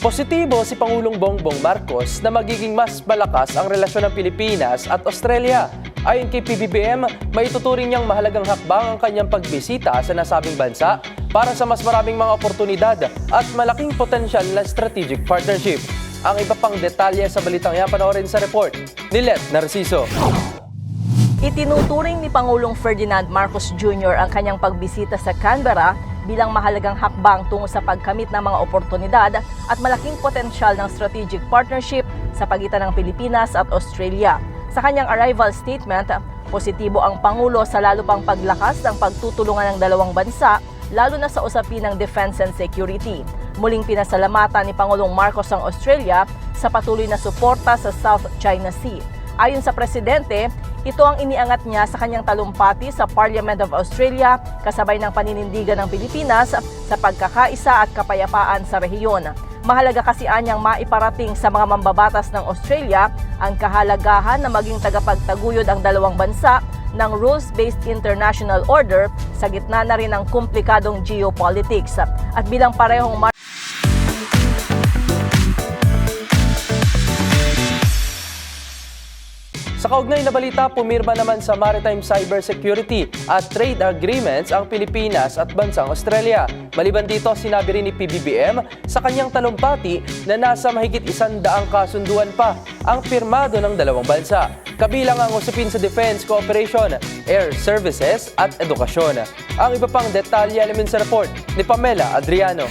Positibo si Pangulong Bongbong Marcos na magiging mas malakas ang relasyon ng Pilipinas at Australia. Ayon kay PBBM, maituturing niyang mahalagang hakbang ang kanyang pagbisita sa nasabing bansa para sa mas maraming mga oportunidad at malaking potensyal na strategic partnership. Ang iba pang detalye sa balitang yan panoorin sa report ni Let Narciso. Itinuturing ni Pangulong Ferdinand Marcos Jr. ang kanyang pagbisita sa Canberra bilang mahalagang hakbang tungo sa pagkamit ng mga oportunidad at malaking potensyal ng strategic partnership sa pagitan ng Pilipinas at Australia. Sa kanyang arrival statement, positibo ang Pangulo sa lalo pang paglakas ng pagtutulungan ng dalawang bansa, lalo na sa usapin ng defense and security. Muling pinasalamatan ni Pangulong Marcos ang Australia sa patuloy na suporta sa South China Sea. Ayon sa presidente, ito ang iniangat niya sa kanyang talumpati sa Parliament of Australia kasabay ng paninindigan ng Pilipinas sa pagkakaisa at kapayapaan sa rehiyon. Mahalaga kasi anyang maiparating sa mga mambabatas ng Australia ang kahalagahan na maging tagapagtaguyod ang dalawang bansa ng rules-based international order sa gitna na rin ng komplikadong geopolitics. At bilang parehong kaugnay na balita, pumirma naman sa Maritime Cybersecurity at Trade Agreements ang Pilipinas at bansang Australia. Maliban dito, sinabi rin ni PBBM sa kanyang talumpati na nasa mahigit isang daang kasunduan pa ang pirmado ng dalawang bansa. Kabilang ang usapin sa defense cooperation, air services at edukasyon. Ang iba pang detalye alamin sa report ni Pamela Adriano.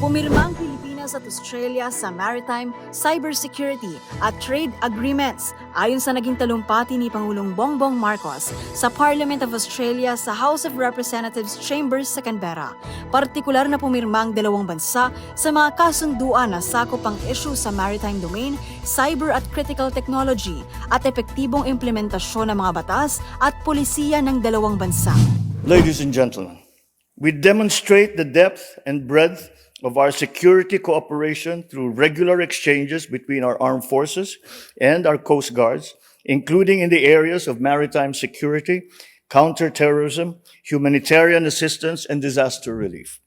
Pumirma ang Pilipinas at Australia sa maritime, cybersecurity at trade agreements ayon sa naging talumpati ni Pangulong Bongbong Marcos sa Parliament of Australia sa House of Representatives Chambers sa Canberra. Partikular na pumirma ang dalawang bansa sa mga kasunduan na sakop ang issue sa maritime domain, cyber at critical technology at epektibong implementasyon ng mga batas at polisiya ng dalawang bansa. Ladies and gentlemen, we demonstrate the depth and breadth of our security cooperation through regular exchanges between our armed forces and our coast guards, including in the areas of maritime security, counterterrorism, humanitarian assistance, and disaster relief.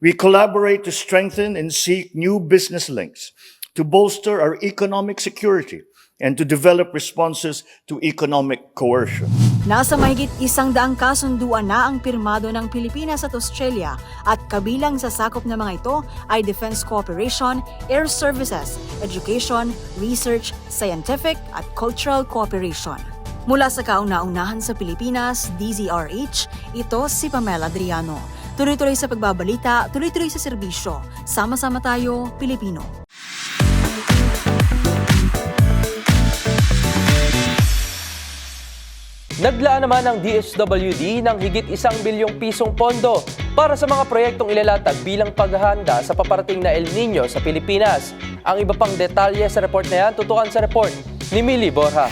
We collaborate to strengthen and seek new business links, to bolster our economic security, and to develop responses to economic coercion. Nasa mahigit isang daang kasunduan na ang pirmado ng Pilipinas at Australia at kabilang sa sakop ng mga ito ay defense cooperation, air services, education, research, scientific at cultural cooperation. Mula sa kauna-unahan sa Pilipinas, DZRH, ito si Pamela Adriano. Tuloy-tuloy sa pagbabalita, tuloy-tuloy sa serbisyo. Sama-sama tayo, Pilipino. Naglaan naman ang DSWD ng higit isang bilyong pisong pondo para sa mga proyektong ilalatag bilang paghahanda sa paparating na El Nino sa Pilipinas. Ang iba pang detalye sa report na yan, tutukan sa report ni Millie Borja.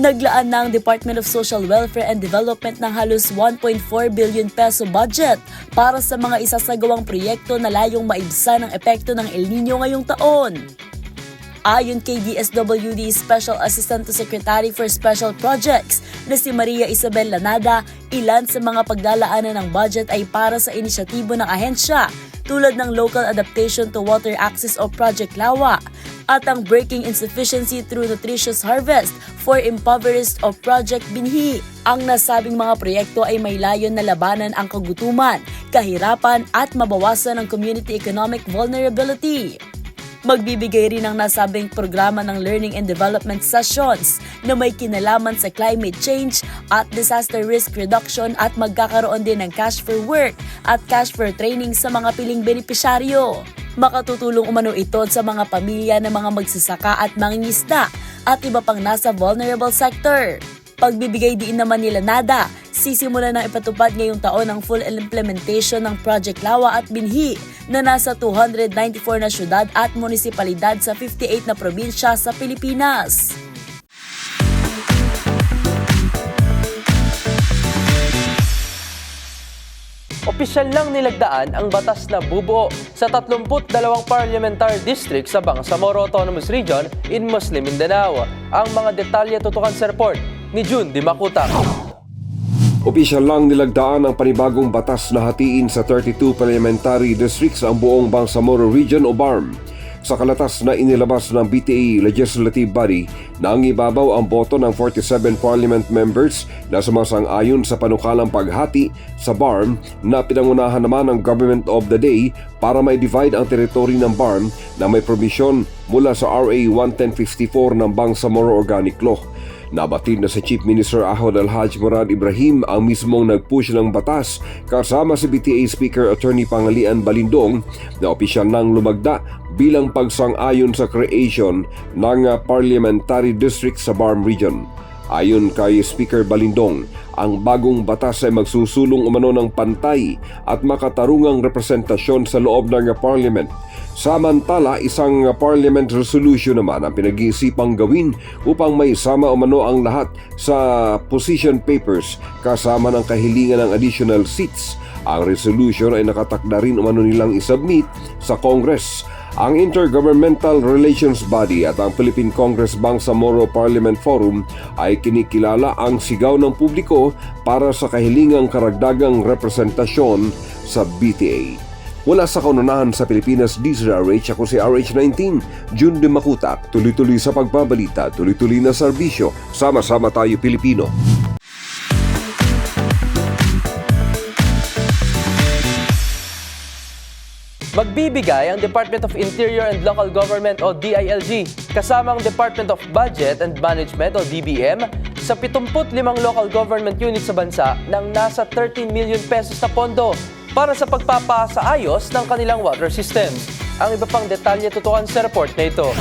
Naglaan na ang Department of Social Welfare and Development ng halos 1.4 billion peso budget para sa mga isasagawang proyekto na layong maibsan ang epekto ng El Nino ngayong taon. Ayon kay DSWD Special Assistant to Secretary for Special Projects na si Maria Isabel Lanada, ilan sa mga paglalaanan ng budget ay para sa inisyatibo ng ahensya tulad ng Local Adaptation to Water Access o Project Lawa at ang Breaking Insufficiency Through Nutritious Harvest for Impoverished o Project Binhi. Ang nasabing mga proyekto ay may layon na labanan ang kagutuman, kahirapan at mabawasan ang community economic vulnerability. Magbibigay rin ang nasabing programa ng Learning and Development Sessions na may kinalaman sa climate change at disaster risk reduction at magkakaroon din ng cash for work at cash for training sa mga piling benepisyaryo. Makatutulong umano ito sa mga pamilya ng mga magsasaka at mangingisda at iba pang nasa vulnerable sector. Pagbibigay din naman nila nada, sisimula ng ipatupad ngayong taon ang full implementation ng Project Lawa at Binhi na nasa 294 na syudad at munisipalidad sa 58 na probinsya sa Pilipinas. Opisyal lang nilagdaan ang batas na bubuo sa 32 parliamentary district sa Bangsamoro Autonomous Region in Muslim Mindanao. Ang mga detalye tutukan sa report ni June Dimakuta. Opisyal lang nilagdaan ang panibagong batas na hatiin sa 32 parliamentary districts ang buong Bangsamoro Region o BARM. Sa kalatas na inilabas ng BTA Legislative Body na ang ang boto ng 47 parliament members na sumasang-ayon sa panukalang paghati sa BARM na pinangunahan naman ng Government of the Day para may divide ang teritoryo ng BARM na may promisyon mula sa RA 1154 ng Bangsamoro Organic Law. Nabatid na si Chief Minister Ahod Alhaj Murad Ibrahim ang mismong nag-push ng batas kasama si BTA Speaker Attorney Pangalian Balindong na opisyal nang lumagda bilang pagsang-ayon sa creation ng parliamentary district sa Barm Region. Ayon kay Speaker Balindong, ang bagong batas ay magsusulong umano ng pantay at makatarungang representasyon sa loob ng parliament. Samantala, isang parliament resolution naman ang pinag-iisipang gawin upang may sama umano ang lahat sa position papers kasama ng kahilingan ng additional seats. Ang resolution ay nakatakda rin umano nilang isubmit sa Congress. Ang Intergovernmental Relations Body at ang Philippine Congress Bangsamoro Parliament Forum ay kinikilala ang sigaw ng publiko para sa kahilingang karagdagang representasyon sa BTA. Wala sa kaunahan sa Pilipinas, DZRH ako si RH19, June de Makutak, tuloy-tuloy sa pagbabalita, tuloy-tuloy na serbisyo, sama-sama tayo Pilipino. Magbibigay ang Department of Interior and Local Government o DILG kasama ang Department of Budget and Management o DBM sa 75 local government units sa bansa ng nasa 13 million pesos na pondo para sa pagpapasaayos ng kanilang water systems. Ang iba pang detalye tutukan sa report na ito.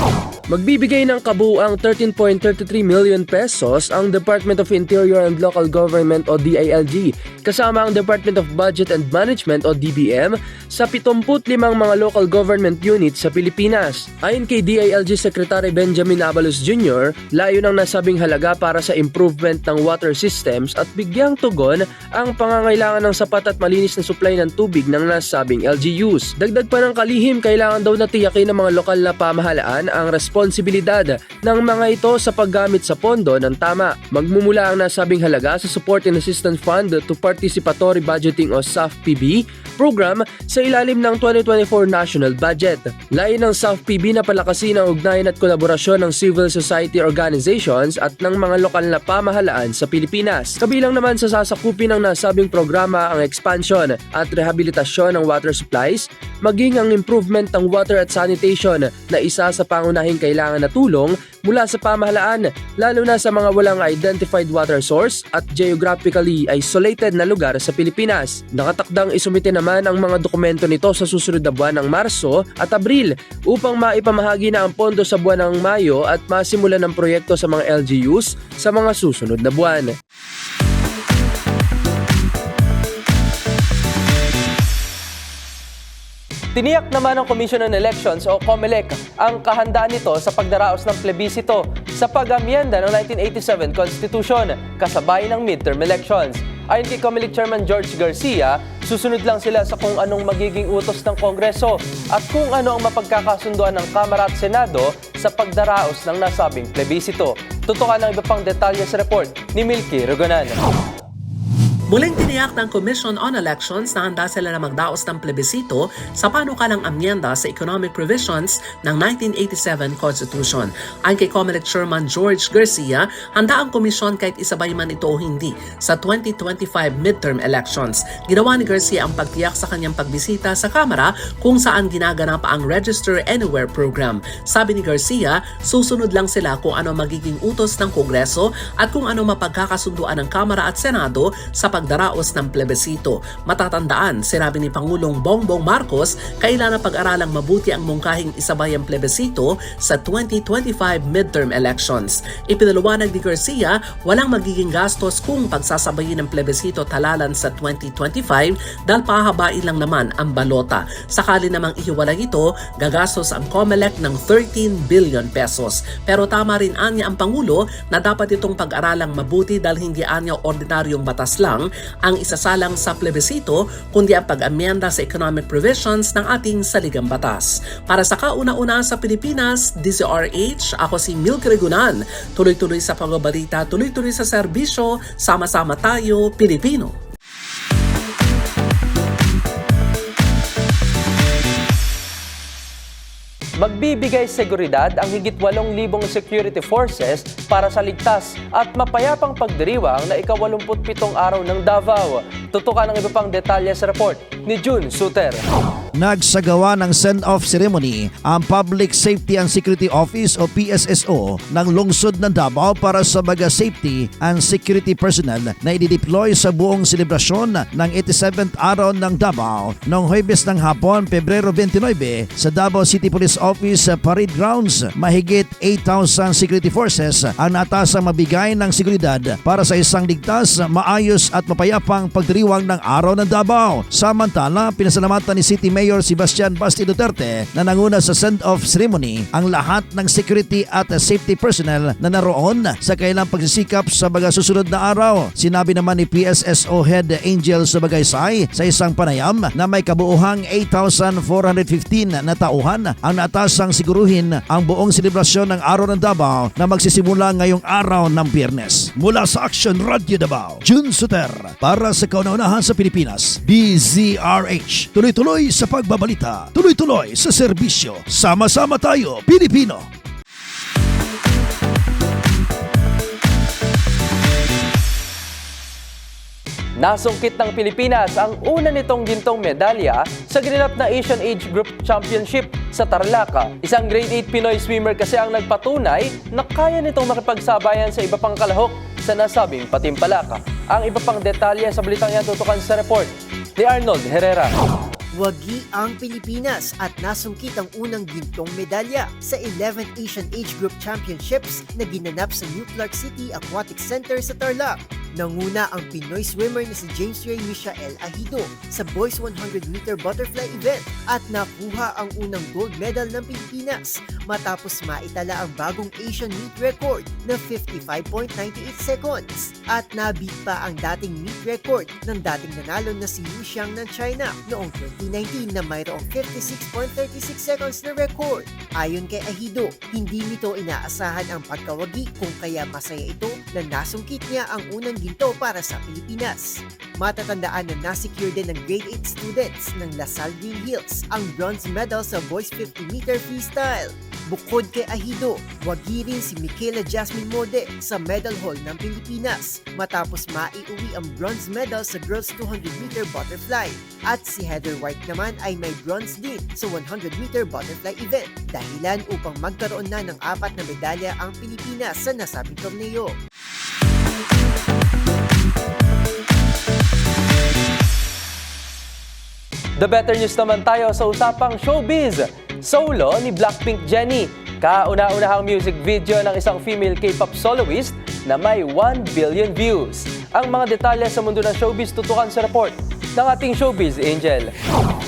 Magbibigay ng kabuuang 13.33 million pesos ang Department of Interior and Local Government o DILG kasama ang Department of Budget and Management o DBM sa 75 mga local government units sa Pilipinas. Ayon kay DILG Secretary Benjamin Abalos Jr., layo ng nasabing halaga para sa improvement ng water systems at bigyang tugon ang pangangailangan ng sapat at malinis na supply ng tubig ng nasabing LGUs. Dagdag pa ng kalihim, kailangan daw na tiyakin ng mga lokal na pamahalaan ang responsibilidad ng mga ito sa paggamit sa pondo ng tama. Magmumula ang nasabing halaga sa Support and Assistance Fund to Participatory Budgeting o SAFPB program sa ilalim ng 2024 National Budget. Layo ng SAFPB na palakasin ang ugnayan at kolaborasyon ng civil society organizations at ng mga lokal na pamahalaan sa Pilipinas. Kabilang naman sa sasakupin ng nasabing programa ang expansion at rehabilitasyon ng water supplies, maging ang improvement ng water at sanitation na isa sa pangunahing kailangan na tulong mula sa pamahalaan, lalo na sa mga walang identified water source at geographically isolated na lugar sa Pilipinas. Nakatakdang isumite naman ang mga dokumento nito sa susunod na buwan ng Marso at Abril upang maipamahagi na ang pondo sa buwan ng Mayo at masimulan ng proyekto sa mga LGUs sa mga susunod na buwan. Tiniyak naman ng Commission on Elections o COMELEC ang kahandaan nito sa pagdaraos ng plebisito sa pag-amyenda ng 1987 Constitution kasabay ng midterm elections. Ayon kay COMELEC Chairman George Garcia, Susunod lang sila sa kung anong magiging utos ng Kongreso at kung ano ang mapagkakasunduan ng Kamara at Senado sa pagdaraos ng nasabing plebisito. Tutukan ng iba pang detalye sa report ni Milky Rogonan. Muling tiniyak ng Commission on Elections na handa sila na magdaos ng plebisito sa panukalang amyenda sa economic provisions ng 1987 Constitution. Ayon kay COMELEC Chairman George Garcia, handa ang komisyon kahit isabay man ito o hindi sa 2025 midterm elections. Ginawa ni Garcia ang pagtiyak sa kanyang pagbisita sa Kamara kung saan ginaganap ang Register Anywhere program. Sabi ni Garcia, susunod lang sila kung ano magiging utos ng Kongreso at kung ano mapagkakasunduan ng Kamara at Senado sa pagdaraos ng plebisito. Matatandaan, sinabi ni Pangulong Bongbong Marcos, kailangan pag-aralang mabuti ang mungkahing isabay ang plebisito sa 2025 midterm elections. Ipinaliwanag ni Garcia, walang magiging gastos kung pagsasabayin ng plebisito talalan sa 2025 dahil pahabain lang naman ang balota. Sakali namang ihiwalay ito, gagastos ang COMELEC ng 13 billion pesos. Pero tama rin anya ang Pangulo na dapat itong pag-aralang mabuti dahil hindi anya ordinaryong batas lang ang isasalang sa plebisito kundi ang pag-amyenda sa economic provisions ng ating saligang batas. Para sa kauna-una sa Pilipinas, DZRH, ako si Milk Regunan. Tuloy-tuloy sa pagbabalita, tuloy-tuloy sa serbisyo, sama-sama tayo, Pilipino. Magbibigay seguridad ang higit 8,000 security forces para sa ligtas at mapayapang pagdiriwang na ika-87 araw ng Davao. Tutukan ang iba pang detalye sa report ni June Suter. Nagsagawa ng send-off ceremony ang Public Safety and Security Office o PSSO ng lungsod ng Davao para sa mga safety and security personnel na i-deploy sa buong selebrasyon ng 87th araw ng Davao noong Huwebes ng hapon, Pebrero 29 sa Davao City Police Office Parade Grounds. Mahigit 8,000 security forces ang natasang mabigay ng seguridad para sa isang ligtas, maayos at mapayapang pagdiriwang ng araw ng Davao. Samantala, pinasalamatan ni City Mayor Sebastian Basti Duterte na nanguna sa send-off ceremony ang lahat ng security at safety personnel na naroon sa kailang pagsisikap sa mga susunod na araw. Sinabi naman ni PSSO Head Angel Subagaysay sa isang panayam na may kabuuhang 8,415 na tauhan ang natasang siguruhin ang buong selebrasyon ng Araw ng Davao na magsisimula ngayong araw ng Biyernes. Mula sa Action Radio Davao, June Suter para sa kauna-unahan sa Pilipinas, DZRH. Tuloy-tuloy sa pagbabalita, tuloy-tuloy sa serbisyo. Sama-sama tayo, Pilipino! Nasungkit ng Pilipinas ang una nitong gintong medalya sa ginanap na Asian Age Group Championship sa Tarlac. Isang grade 8 Pinoy swimmer kasi ang nagpatunay na kaya nitong makipagsabayan sa iba pang kalahok sa nasabing patimpalaka. Ang iba pang detalye sa balitang yan tutukan sa report ni Arnold Herrera. Wagi ang Pilipinas at nasungkit ang unang gintong medalya sa 11th Asian Age Group Championships na ginanap sa New Clark City Aquatic Center sa Tarlac. Nanguna ang Pinoy swimmer na si James Ray Michael Ahido sa boys 100-meter butterfly event at nakuha ang unang gold medal ng Pilipinas matapos maitala ang bagong Asian meet record na 55.98 seconds at nabit pa ang dating meet record ng dating nanalo na si Yu Xiang ng China noong 2019 na mayroong 56.36 seconds na record. Ayon kay Ahido, hindi nito inaasahan ang pagkawagi kung kaya masaya ito na nasungkit niya ang unang ginto para sa Pilipinas. Matatandaan na nasecure din ng grade 8 students ng Lasal Green Hills ang bronze medal sa boys 50-meter freestyle. Bukod kay Ahido, wagi rin si Michaela Jasmine Mode sa medal hall ng Pilipinas matapos maiuwi ang bronze medal sa girls 200-meter butterfly. At si Heather White naman ay may bronze din sa 100-meter butterfly event dahilan upang magkaroon na ng apat na medalya ang Pilipinas sa nasabing torneo. The better news naman tayo sa usapang showbiz. Solo ni Blackpink Jennie. Kauna-unahang music video ng isang female K-pop soloist na may 1 billion views. Ang mga detalye sa mundo ng showbiz tutukan sa report ng ating showbiz angel.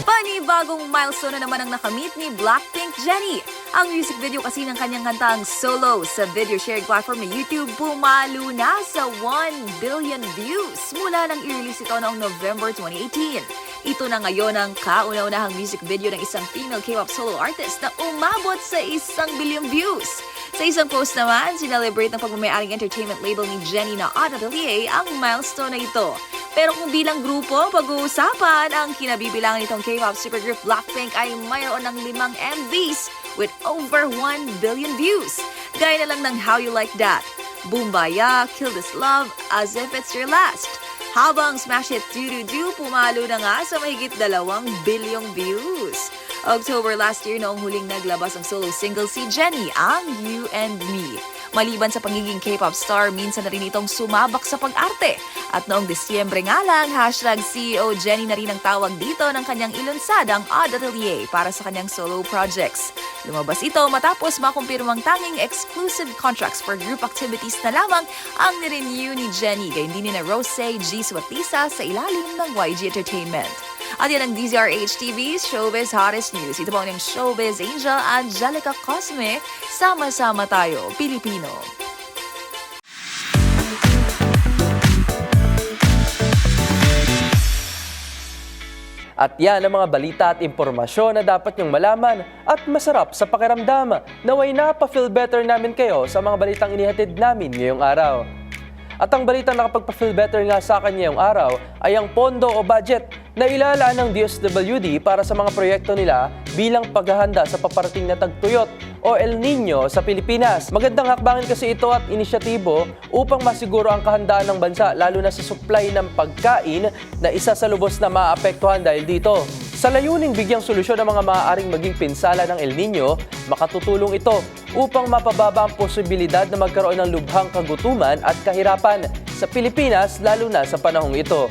Panibagong milestone na naman ang nakamit ni Blackpink Jennie. Ang music video kasi ng kanyang kantang Solo sa video shared platform na YouTube pumalo na sa 1 billion views mula nang i-release ito noong November 2018. Ito na ngayon ang kauna-unahang music video ng isang female K-pop solo artist na umabot sa isang bilyong views. Sa isang post naman, sinelebrate ng pagmamayaring entertainment label ni Jenny na Atelier ang milestone na ito. Pero kung bilang grupo, pag-uusapan, ang kinabibilangan nitong K-pop supergroup Blackpink ay mayroon ng limang MVs with over 1 billion views. Gaya na lang ng How You Like That, Boombaya, Kill This Love, As If It's Your Last. Habang Smash Hit Do Do Do pumalo na nga sa mahigit dalawang bilyong views. October last year noong huling naglabas ang solo single si Jenny, ang You and Me. Maliban sa pagiging K-pop star, minsan na rin itong sumabak sa pag-arte. At noong Disyembre nga lang, hashtag CEO Jenny na rin ang tawag dito ng kanyang ilunsadang Odd Atelier para sa kanyang solo projects. Lumabas ito matapos makumpirmang tanging exclusive contracts for group activities na lamang ang nirenew ni Jenny gayon din ni na Rose, Jisoo at Lisa sa ilalim ng YG Entertainment. At yan ang DZRH TV's Showbiz Hottest News. Ito po ang Showbiz Angel Angelica Cosme. Sama-sama tayo, Pilipino. At yan ang mga balita at impormasyon na dapat niyong malaman at masarap sa pakiramdam. Naway na pa-feel better namin kayo sa mga balitang inihatid namin ngayong araw. At ang balitang nakapagpa-feel better nga sa akin ngayong araw ay ang pondo o budget na ng DSWD para sa mga proyekto nila bilang paghahanda sa paparating na tagtuyot o El Nino sa Pilipinas. Magandang hakbangin kasi ito at inisyatibo upang masiguro ang kahandaan ng bansa lalo na sa supply ng pagkain na isa sa lubos na maapektuhan dahil dito. Sa layuning bigyang solusyon ng mga maaaring maging pinsala ng El Nino, makatutulong ito upang mapababa ang posibilidad na magkaroon ng lubhang kagutuman at kahirapan sa Pilipinas lalo na sa panahong ito.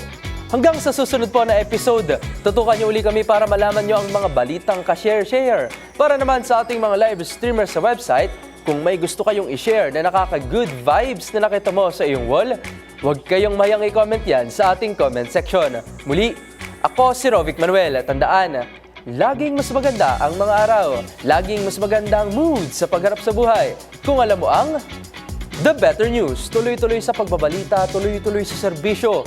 Hanggang sa susunod po na episode, tutukan niyo uli kami para malaman niyo ang mga balitang ka-share-share. Para naman sa ating mga live streamers sa website, kung may gusto kayong i-share na nakaka-good vibes na nakita mo sa iyong wall, huwag kayong mayang i-comment yan sa ating comment section. Muli, ako si Rovic Manuel. Tandaan, laging mas maganda ang mga araw. Laging mas maganda ang mood sa pagharap sa buhay. Kung alam mo ang The Better News. Tuloy-tuloy sa pagbabalita, tuloy-tuloy sa serbisyo.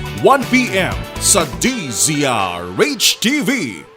1pm sa DZRH TV.